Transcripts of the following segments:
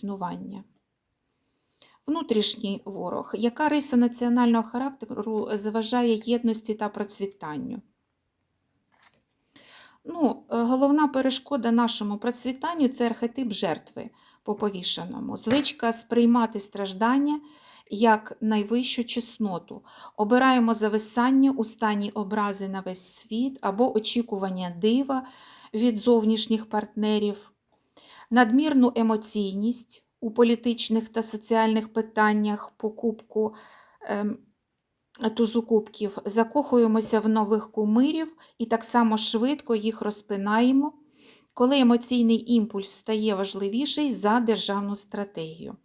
існування. Внутрішній ворог. Яка риса національного характеру заважає єдності та процвітанню? Ну, е, головна перешкода нашому процвітанню це архетип жертви по повішеному. Звичка сприймати страждання як найвищу чесноту. Обираємо зависання у стані образи на весь світ або очікування дива від зовнішніх партнерів, надмірну емоційність у політичних та соціальних питаннях покупку ем, тузу закохуємося в нових кумирів і так само швидко їх розпинаємо, коли емоційний імпульс стає важливіший за державну стратегію.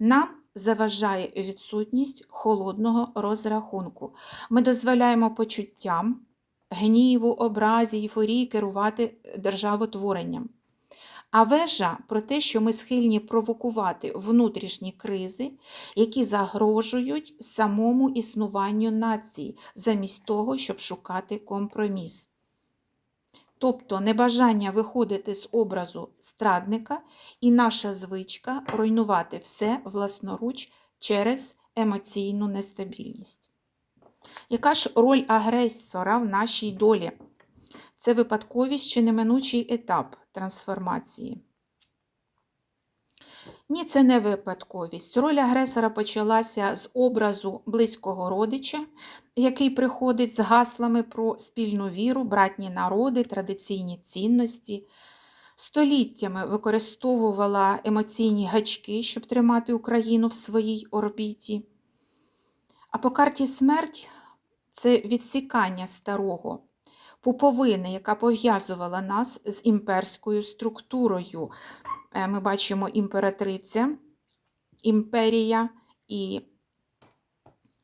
Нам заважає відсутність холодного розрахунку. Ми дозволяємо почуттям, гніву, образі, ейфорії керувати державотворенням. А вежа про те, що ми схильні провокувати внутрішні кризи, які загрожують самому існуванню нації, замість того, щоб шукати компроміс. Тобто небажання виходити з образу страдника і наша звичка руйнувати все власноруч через емоційну нестабільність. Яка ж роль агресора в нашій долі? Це випадковість чи неминучий етап трансформації? Ні, це не випадковість. Роль агресора почалася з образу близького родича, який приходить з гаслами про спільну віру, братні народи, традиційні цінності. Століттями використовувала емоційні гачки, щоб тримати Україну в своїй орбіті. А по карті смерть це відсікання старого, пуповини, яка пов'язувала нас з імперською структурою. Е, Ми бачимо імператриця, імперія і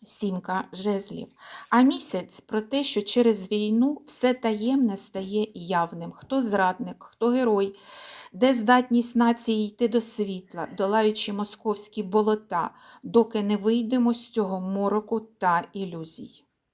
сімка жезлів. А місяць про те, що через війну все таємне стає явним. Хто зрадник, хто герой, де здатність нації йти до світла, долаючи московські болота, доки не вийдемо з цього мороку та ілюзій.